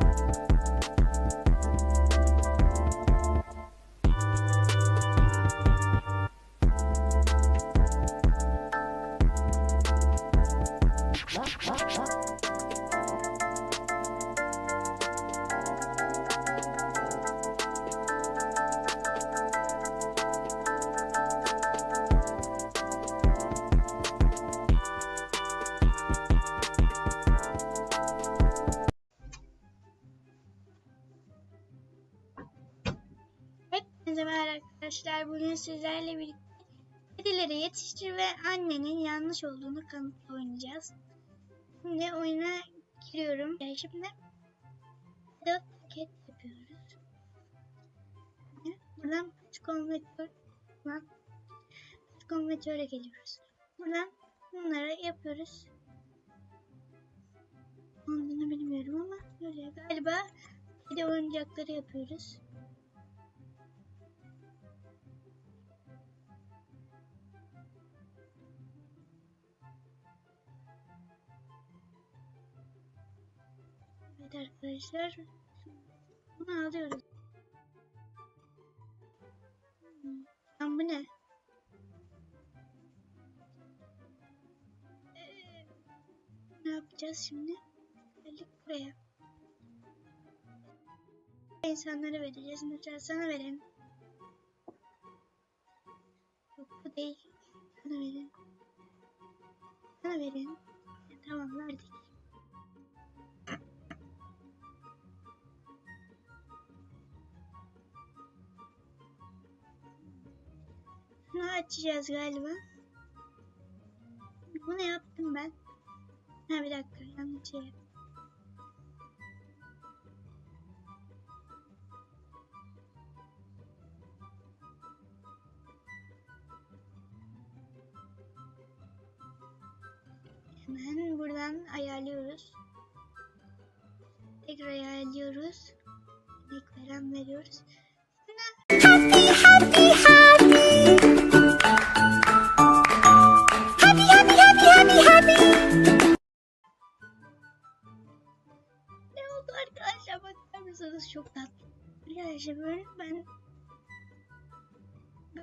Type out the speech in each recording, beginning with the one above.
Bye. Arkadaşlar. Bugün sizlerle birlikte kedileri yetiştir ve annenin yanlış olduğunu kanıtla oynayacağız. Şimdi oyuna giriyorum. Yani şimdi dört paket yapıyoruz. Buradan paç konvertör buradan paç konvertöre geliyoruz. Buradan bunları yapıyoruz. Olduğunu bilmiyorum ama böyle galiba kedi oyuncakları yapıyoruz. Evet arkadaşlar. Bunu alıyoruz. Hmm, Lan bu ne? Ee, ne yapacağız şimdi? Geldik buraya. İnsanlara vereceğiz. Mesela sana verelim. Yok bu değil. Sana verin. Sana verin. Tamam verdik. Açacağız galiba. Bunu yaptım ben. Ha bir dakika yanlış şey yaptım. Hemen buradan ayarlıyoruz. Tekrar ayarlıyoruz. İlk veriyoruz. Ne Arkadaşlar ben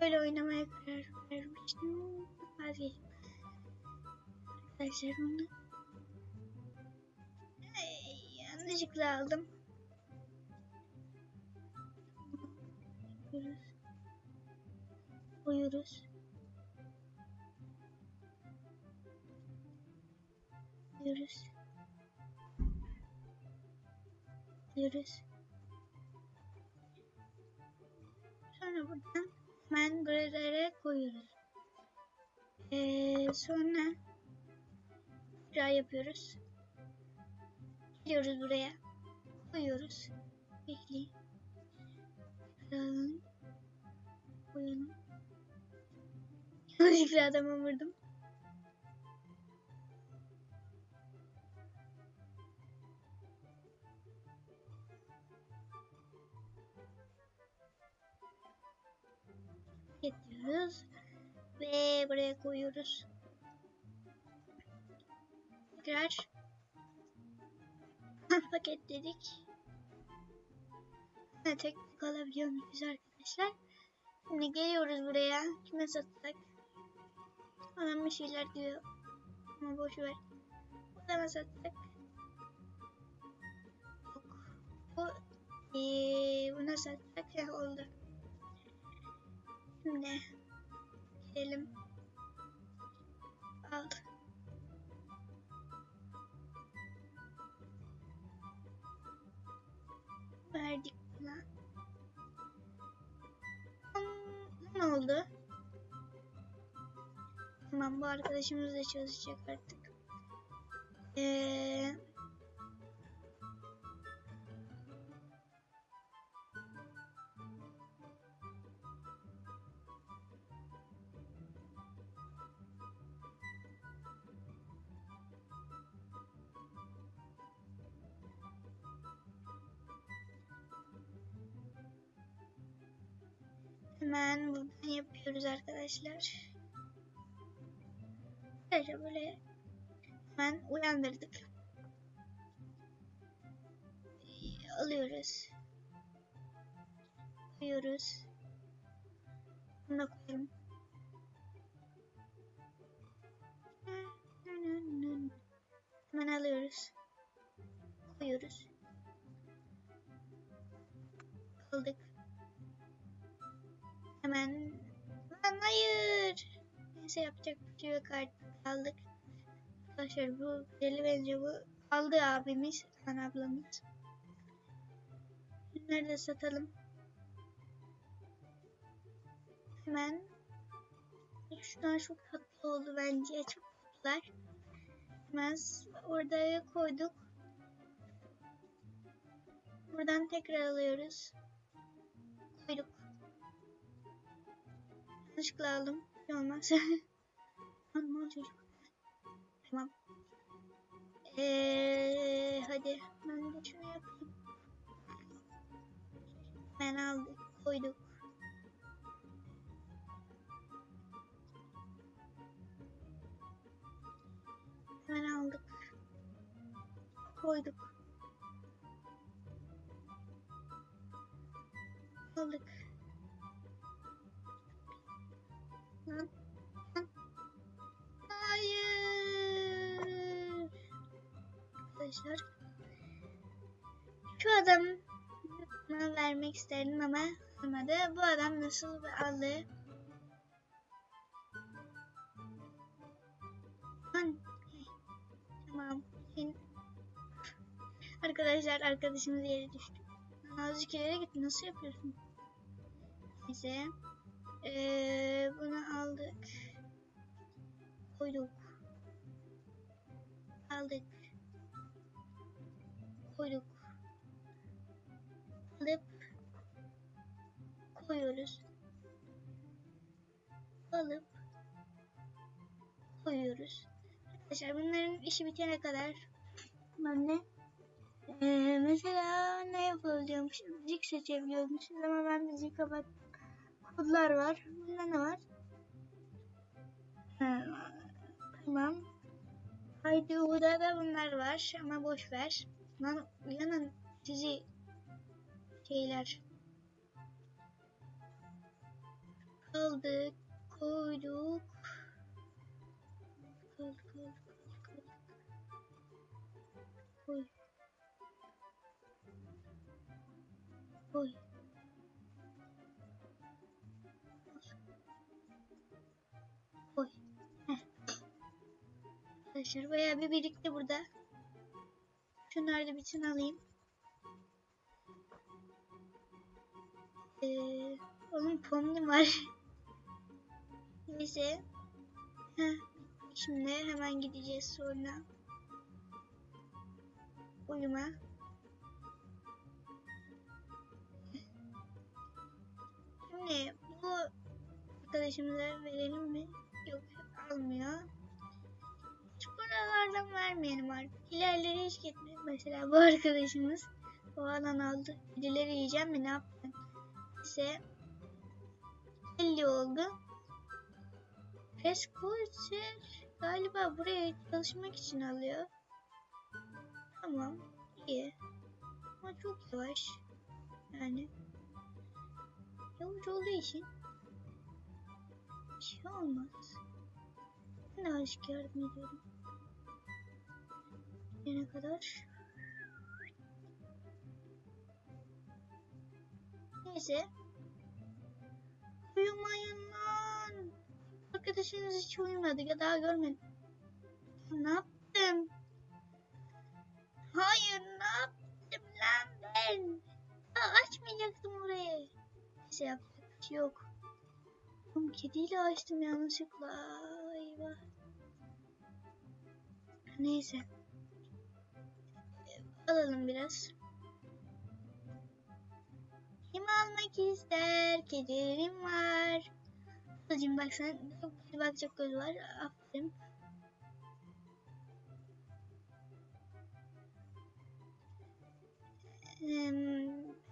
böyle oynamaya karar vermiştim. Vazgeçtim. Arkadaşlar bunu Ay, yanlışlıkla aldım. Koyuyoruz. Koyuyoruz. Koyuyoruz. Koyuyoruz. Sonra buradan hemen buralara koyuyoruz. Ee, sonra bir yapıyoruz. Geliyoruz buraya. Koyuyoruz. Bekleyin. Alalım. Koyalım. Yanlışlıkla adama vurdum. Getiriyoruz. Ve buraya koyuyoruz. Tekrar paketledik. Ne tek tek alabiliyormuşuz arkadaşlar. Şimdi geliyoruz buraya. Kime satsak? Adam bir şeyler diyor. Ama boş ver. Adama satsak. Yok. Bu ee, buna satsak ya oldu. Şimdi gidelim. Al. Verdik buna. Ne oldu? Tamam bu arkadaşımız da çalışacak artık. Ee, hemen buradan yapıyoruz arkadaşlar. Arkadaşlar böyle hemen uyandırdık. Alıyoruz. Koyuyoruz. Bunu da koyalım. Hemen alıyoruz. Koyuyoruz. Aldık. Hemen Lan hayır. Neyse yapacak bir şey yok artık. Aldık. Arkadaşlar bu deli bence bu. Aldı abimiz. Ana ablamız. Bunları da satalım. Hemen. Şunlar çok tatlı oldu bence. Çok tatlılar. Hemen orada koyduk. Buradan tekrar alıyoruz. Koyduk. Yanlışlıkla aldım. Bir şey olmaz. Normal çocuk. Tamam. Eee hadi ben de şunu yapayım. Ben aldık, koyduk. Hemen aldık. Koyduk. Aldık. Arkadaşlar. Şu adam vermek isterdim ama olmadı. Bu adam nasıl aldı? Lan. Tamam. Arkadaşlar arkadaşımız yere düştü. Azıcık ileri git. Nasıl yapıyorsun? Neyse. Ee, bunu aldık. Koyduk. Aldık. Koyduk. Alıp koyuyoruz. Alıp koyuyoruz. Arkadaşlar bunların işi bitene kadar ben de ee, mesela ne yapabiliyormuş? Müzik seçebiliyormuşuz ama ben müziği kapattım. Kodlar var. Bunda ne var? Ha, tamam. Haydi burada da bunlar var ama boş ver. Lan uyanın sizi şeyler. Aldık, koyduk. Koy, koy, koy, koy. Koy. Koy. Koy. Heh. Arkadaşlar bayağı bir birikti burada. Şunları bütün alayım. Ee, onun pomni var. Neyse. Şimdi hemen gideceğiz sonra. Uyuma. Şimdi bu arkadaşımıza verelim mi? Yok almıyor. Hiç buralardan vermeyelim artık. İlerleri hiç gitmiyor. Mesela bu arkadaşımız o alan aldı. Birileri yiyeceğim mi ne yaptın? Ise 50 oldu. Resculture galiba buraya çalışmak için alıyor. Tamam iyi. Ama çok yavaş. Yani yavaş olduğu için bir şey olmaz. Ben azıcık yardım ediyorum. Yine kadar. Neyse. Uyumayın lan. Arkadaşınız hiç uyumadı ya daha görmedim. Ne yaptım? Hayır ne yaptım lan ben? Aa, açmayacaktım orayı. Neyse yapacak bir şey yok. Oğlum kediyle açtım yanlışlıkla. Eyvah. Neyse. Alalım biraz. Almak ister? Kedilerim var. Ablacığım bak sen kedi bakacak göz var. Aferin.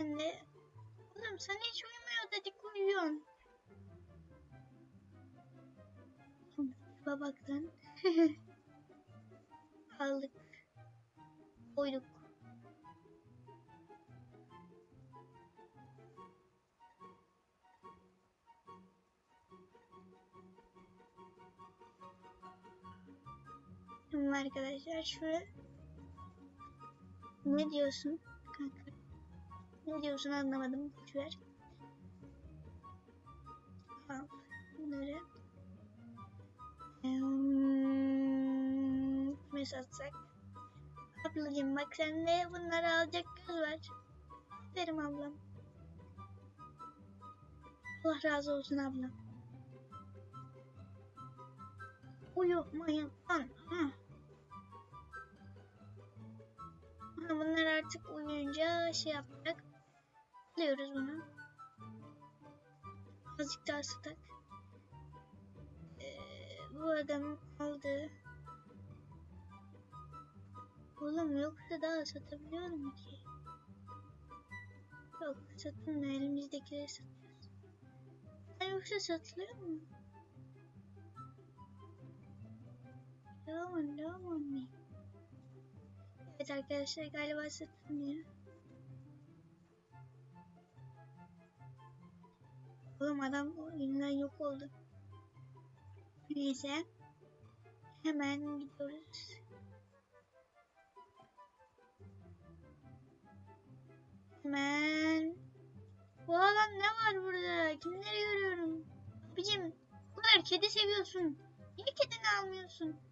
Ben de Oğlum sen hiç uyumuyor dedik uyuyorsun. Babaktan. Aldık. Koyduk. Yapalım arkadaşlar. Şu ne diyorsun kanka? Ne diyorsun anlamadım. Ver. Al bunları. Hmm, kime satsak? Ablacığım bak sende bunları alacak göz var. Aferin ablam. Allah razı olsun ablam. Uyumayın lan. Hı. Ha, Bunlar artık uyuyunca şey yapacak. Alıyoruz bunu. Azıcık daha satak. Ee, bu adam aldı. Oğlum yoksa daha satabiliyor mu ki? Yok satılmıyor elimizdekileri satıyoruz. Ha, yoksa satılıyor mu? Devam devam mı? Evet arkadaşlar galiba satılmıyor. Oğlum adam oyundan yok oldu. Neyse. Hemen gidiyoruz. Hemen. Bu adam ne var burada? Kimleri görüyorum? Abicim bu kadar kedi seviyorsun. Niye kedini almıyorsun?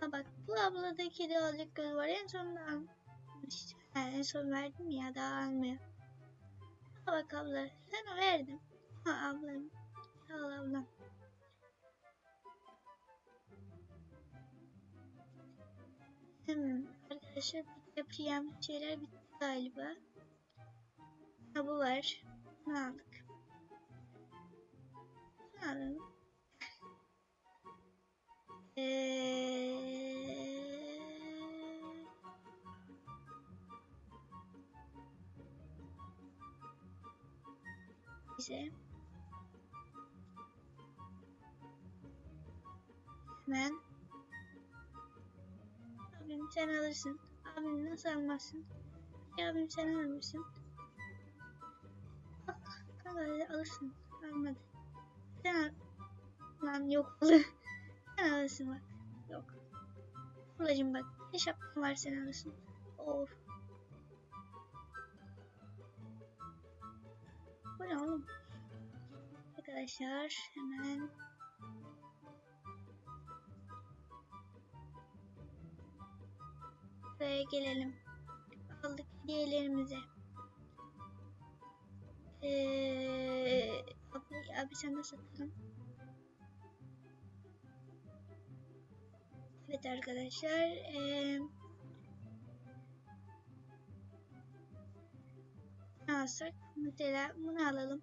Ha bak bu ablada kedi alacak göz var. En sonunda almış. En son verdim ya daha almıyor. Ha bak abla sana verdim. Ha ablam. Ol ablam. Hmm, arkadaşlar bir yapacağım şeyler bitti galiba. Ha bu var. Ne aldık? Ne alalım? Neyse. Hemen. Abim sen alırsın. Abim nasıl almazsın? Abim sen alır mısın? Bak kanka alırsın. Almadı. Sen al. Lan yok. sen alırsın bak. Yok. Ablacım bak. Ne şapkan var sen alırsın. Of. Bu ne oğlum? Arkadaşlar hemen buraya gelelim. Aldık hediyelerimizi. Ee, abi, abi sen de satalım. Evet arkadaşlar. Ee, ne alsak? Mesela bunu alalım.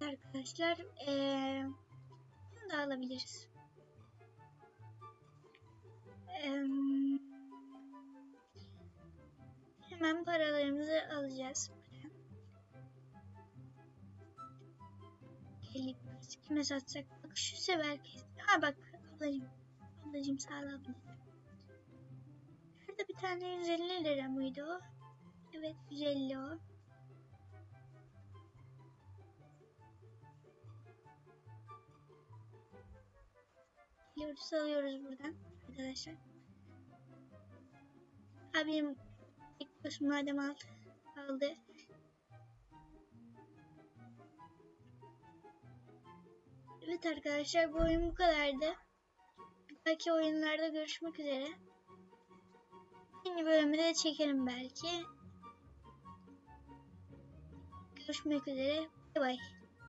Arkadaşlar ee, bunu da alabiliriz. Ee, hemen paralarımızı alacağız. Gelip kime satsak? Bak şu sever kes. Ha bak ablacım. Ablacım sağ ol abla. Bir tane 150 lira mıydı o? Evet 150 o. Geliyoruz alıyoruz buradan arkadaşlar. Abim ilk baş madem aldı. aldı. Evet arkadaşlar bu oyun bu kadardı. Belki oyunlarda görüşmek üzere. Yeni bölümü de çekelim belki. Görüşmek üzere. Bay bay.